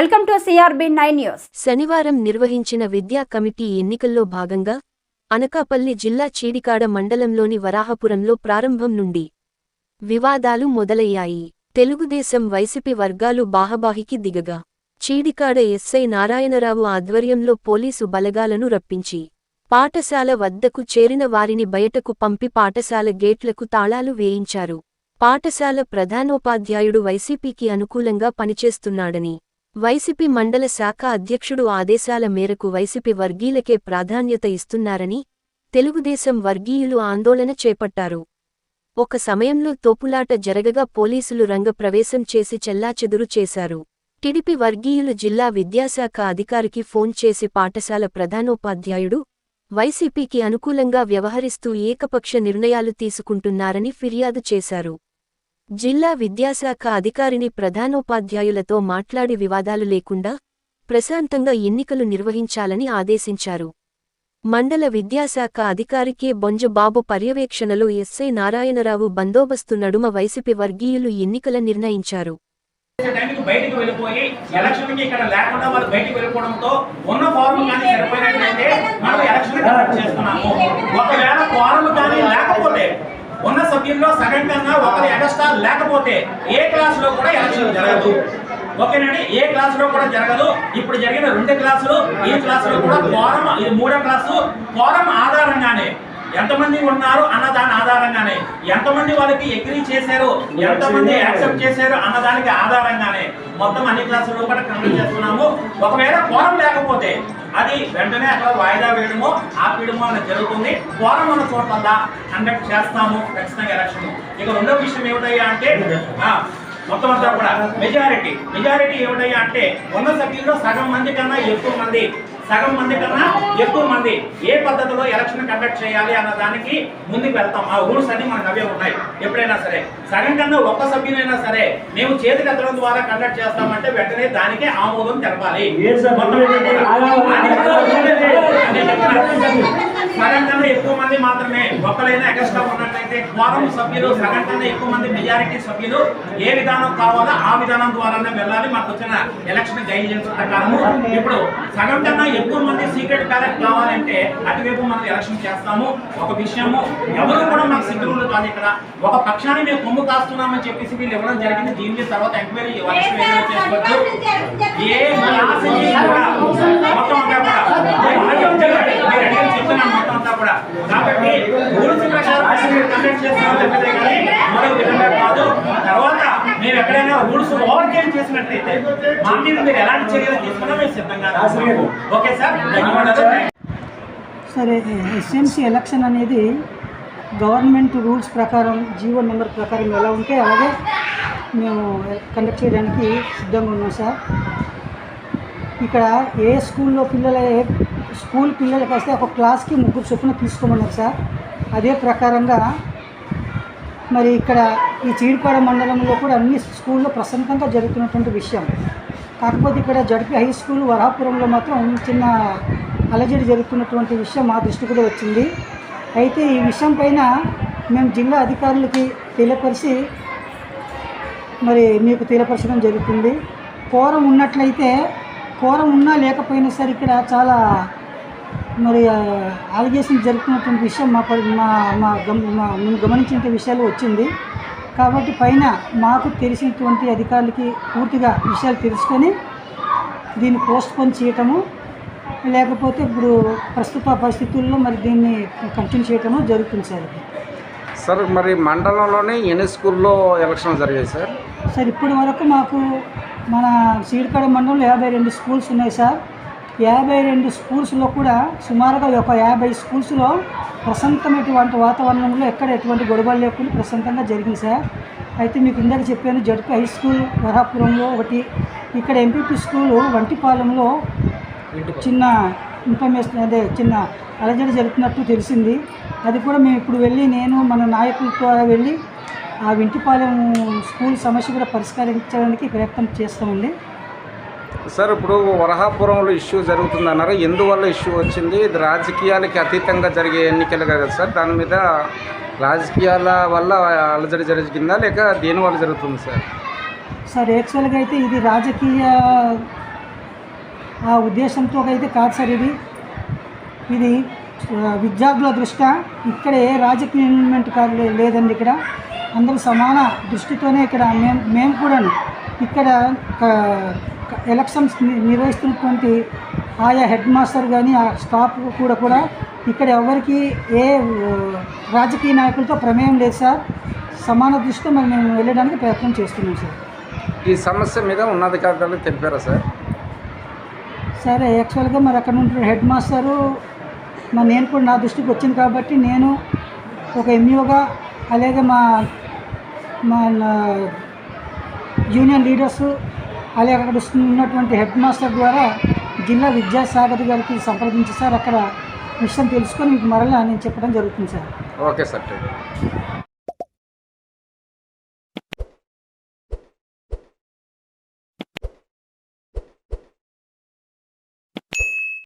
Welcome to CRB nine news. శనివారం నిర్వహించిన విద్యా కమిటీ ఎన్నికల్లో భాగంగా అనకాపల్లి జిల్లా చీడికాడ మండలంలోని వరాహపురంలో ప్రారంభం నుండి వివాదాలు మొదలయ్యాయి. తెలుగుదేశం వైసీపీ వర్గాలు బాహబాహికి దిగగా. చీడికాడ ఎస్ఐ నారాయణరావు ఆధ్వర్యంలో పోలీసు బలగాలను రప్పించి పాఠశాల వద్దకు చేరిన వారిని బయటకు పంపి పాఠశాల గేట్లకు తాళాలు వేయించారు. పాఠశాల ప్రధానోపాధ్యాయుడు వైసీపీకి అనుకూలంగా పనిచేస్తున్నాడని వైసీపీ మండల శాఖ అధ్యక్షుడు ఆదేశాల మేరకు వైసీపీ వర్గీయులకే ప్రాధాన్యత ఇస్తున్నారని తెలుగుదేశం వర్గీయులు ఆందోళన చేపట్టారు. ఒక సమయంలో తోపులాట జరగగా పోలీసులు రంగప్రవేశం చేసి చెల్లాచెదురు చేశారు. టిడిపి వర్గీయులు జిల్లా విద్యాశాఖ అధికారికి ఫోన్ చేసి పాఠశాల ప్రధానోపాధ్యాయుడు వైసీపీకి అనుకూలంగా వ్యవహరిస్తూ ఏకపక్ష నిర్ణయాలు తీసుకుంటున్నారని ఫిర్యాదు చేశారు. జిల్లా విద్యాశాఖ అధికారిని ప్రధానోపాధ్యాయులతో మాట్లాడి వివాదాలు లేకుండా ప్రశాంతంగా ఎన్నికలు నిర్వహించాలని ఆదేశించారు. మండల విద్యాశాఖ అధికారి కె. బొంజబాబు పర్యవేక్షణలో ఎస్ఐ నారాయణరావు బందోబస్తు నడుమ వైసీపీ వర్గీయులు ఎన్నికల నిర్ణయించారు. టైంకి వెళ్ళిపోయి ఇక్కడ లేకుండా వాళ్ళు వెళ్ళిపోవడంతో ఉన్న ఫారం కానీ సరిపోయినట్లయితే మనం ఎలక్షన్ చేస్తున్నాము ఒకవేళ ఉన్న సభ్యుల్లో సగం కన్నా ఒకరు ఎగస్ట్రా లేకపోతే ఏ క్లాస్లో కూడా ఎలక్షన్ జరగదు. ఓకేనండి? ఏ క్లాస్లో కూడా జరగదు. ఇప్పుడు జరిగిన రెండు క్లాసులు ఈ క్లాస్లో కూడా ఫారం ఇది మూడో క్లాసు ఫారం ఆధారంగానే ఎంతమంది ఉన్నారు అన్న దాని ఆధారంగానే. ఎంతమంది వాళ్ళకి అగ్రీ చేశారు ఎంతమంది యాక్సెప్ట్ చేశారు అన్న దానికి ఆధారంగానే. మొత్తం అన్ని క్లాసుల్లో కూడా కంప్లీట్ చేస్తున్నాము. ఒకవేళ కోరం లేకపోతే అది వెంటనే అక్కడ వాయిదా వేయడము ఆపేయడము అనేది జరుగుతుంది. కోరం ఉన్న చోట్ల కండక్ట్ చేస్తాము ఖచ్చితంగా ఎలక్షన్ ఇక రెండో విషయం ఏమిటయ్యా అంటే మొత్తం అంతా కూడా మెజారిటీ మెజారిటీ ఏమిటయ్యా అంటే ఉన్న సభ్యుల్లో సగం మంది కన్నా ఎక్కువ మంది సగం మంది కన్నా ఎక్కువ మంది ఏ పద్ధతిలో ఎలక్షన్ కండక్ట్ చేయాలి అన్న దానికి ముందుకు వెళ్తాం ఆ రూల్స్ అన్ని మనకు అవే ఉన్నాయి ఎప్పుడైనా సరే సగం కన్నా ఒక్క సభ్యులైనా సరే మేము చేతికి ఎత్తడం ద్వారా కండక్ట్ చేస్తామంటే వెంటనే దానికే ఆమోదం తెలపాలి సగం కన్నా ఎక్కువ మంది మాత్రమే ఒక్కలైనా ఎక్స్ట్రా ఉన్నట్లయితే క్వారం సభ్యులు సగం కన్నా ఎక్కువ మంది మెజారిటీ సభ్యులు ఏ విధానం కావాలో ఆ విధానం ద్వారానే వెళ్ళాలి. మాకు వచ్చిన ఎలక్షన్ గైడ్లైన్స్ ప్రకారము ఇప్పుడు సగం కన్నా ఎక్కువ మంది సీక్రెట్ బ్యాలెట్ కావాలంటే అటువైపు మనం ఎలక్షన్ చేస్తాము. ఒక విషయము ఎవరు కూడా మాకు సిగ్గులు కాదు ఇక్కడ. ఒక పక్షాన్ని మేము కొమ్ము కాస్తున్నామని చెప్పేసి వీళ్ళు ఇవ్వడం జరిగింది. దీని తర్వాత ఎంక్వైరీ చేసుకోవచ్చు. ఏ మొత్తం అంతా కూడా. కాబట్టి రూల్స్ ప్రకారం కండక్ట్ చేస్తున్నాం తప్పితే కానీ మరో విధంగా కాదు. తర్వాత మేము ఎక్కడైనా రూల్స్ చేసినట్లయితే మా మీద మీరు ఎలాంటి చర్యలు తీసుకున్నా మేము సిద్ధంగా. ఓకే సార్ ధన్యవాదాలు. సరే ఎస్ఎంసీ ఎలక్షన్ అనేది గవర్నమెంట్ రూల్స్ ప్రకారం జీవో నెంబర్ ప్రకారం ఎలా ఉంటే అలాగే మేము కండక్ట్ చేయడానికి సిద్ధంగా ఉన్నాం సార్. ఇక్కడ ఏ స్కూల్లో పిల్లల ఏ స్కూల్ పిల్లలకి వస్తే ఒక క్లాస్కి ముగ్గురు చొప్పున తీసుకోమన్నారు సార్. అదే ప్రకారంగా మరి ఇక్కడ ఈ చీడిపాడ మండలంలో కూడా అన్ని స్కూల్లో ప్రశాంతంగా జరుగుతున్నటువంటి విషయం. కాకపోతే ఇక్కడ జడిపి హై స్కూల్ వరాపురంలో మాత్రం చిన్న అలజడి జరుగుతున్నటువంటి విషయం మా దృష్టి కూడా వచ్చింది. అయితే ఈ విషయం పైన మేము జిల్లా అధికారులకి తెలియపరిచి మరి మీకు తెలియపరచడం జరుగుతుంది. కోరం ఉన్నట్లయితే కోరం ఉన్నా లేకపోయినా సరే ఇక్కడ చాలా మరి ఆలిగేషన్ జరుగుతున్నటువంటి విషయం మా పరి- మా మా గమ మా మేము గమనించిన విషయాలు వచ్చింది. కాబట్టి పైన మాకు తెలిసినటువంటి అధికారులకి పూర్తిగా విషయాలు తెలుసుకొని దీన్ని పోస్ట్ పోన్ చేయటము లేకపోతే ఇప్పుడు ప్రస్తుత పరిస్థితుల్లో మరి దీన్ని కంటిన్యూ చేయటము జరుగుతుంది సార్. సార్ మరి మండలంలోనే ఎన్ని స్కూల్లో ఎలక్షన్ జరిగాయి సార్? సార్ ఇప్పటి వరకు మాకు మన సీడ్కాడ మండలంలో యాభై రెండు స్కూల్స్ ఉన్నాయి సార్. యాభై రెండు స్కూల్స్లో కూడా సుమారుగా ఒక యాభై స్కూల్స్లో ప్రశాంతమైనటువంటి వాతావరణంలో ఎక్కడ ఎటువంటి గొడవలు లేకుండా ప్రశాంతంగా జరిగింది సార్. అయితే మీకు ఇందాక చెప్పాను జడ్పీ హై స్కూల్ వరాపురంలో ఒకటి ఇక్కడ ఎంపీపీ స్కూల్ వంటిపాలెంలో చిన్న ఇన్ఫర్మేషన్ అదే చిన్న అలజడి జరుగుతున్నట్టు తెలిసింది. అది కూడా మేము ఇప్పుడు వెళ్ళి నేను మన నాయకులతో వెళ్ళి ఆ వింటిపాలెం స్కూల్ సమస్య కూడా పరిష్కరించడానికి ప్రయత్నం చేస్తామండి. సార్ ఇప్పుడు వరహాపురంలో ఇష్యూ జరుగుతుందన్నారు? ఎందువల్ల ఇష్యూ వచ్చింది? ఇది రాజకీయాలకి అతీతంగా జరిగే ఎన్నికలు కదా సార్. దాని మీద రాజకీయాల వల్ల అలజడి జరిగిందా? లేక దేని వల్ల జరుగుతుంది సార్? సార్ యాక్చువల్గా అయితే ఇది రాజకీయ ఆ ఉద్దేశంతో అయితే కాదు సార్ ఇది. ఇది విద్యార్థుల దృష్ట్యా ఇక్కడ ఏ రాజకీయ ఎలిమెంట్ కాదు లేదండి ఇక్కడ. అందరూ సమాన దృష్టితోనే ఇక్కడ మేము మేము కూడా ఇక్కడ ఎలక్షన్స్ నిర్వహిస్తున్నటువంటి ఆయా హెడ్ మాస్టర్ కానీ ఆ స్టాఫ్ కూడా కూడా ఇక్కడ ఎవరికి ఏ రాజకీయ నాయకులతో ప్రమేయం లేదు సార్. సమాన దృష్టితో మరి మేము వెళ్ళడానికి ప్రయత్నం చేస్తున్నాం సార్. ఈ సమస్య మీద ఉన్నతాధికారులు తెలిపారా సార్? సరే యాక్చువల్గా మరి అక్కడ ఉంటున్న హెడ్ మాస్టరు మరి నేను కూడా నా దృష్టికి వచ్చింది కాబట్టి నేను ఒక ఎంఈఓగా అలాగే మా మా నా- యూనియన్ లీడర్స్ అలాగే అక్కడ ఉన్నటువంటి హెడ్ మాస్టర్ ద్వారా జిల్లా విద్యాసాగర్ గారికి సంప్రదించి సార్ అక్కడ విషయం తెలుసుకొని మీకు మరలా నేను చెప్పడం జరుగుతుంది sir. Okay sir. Thank you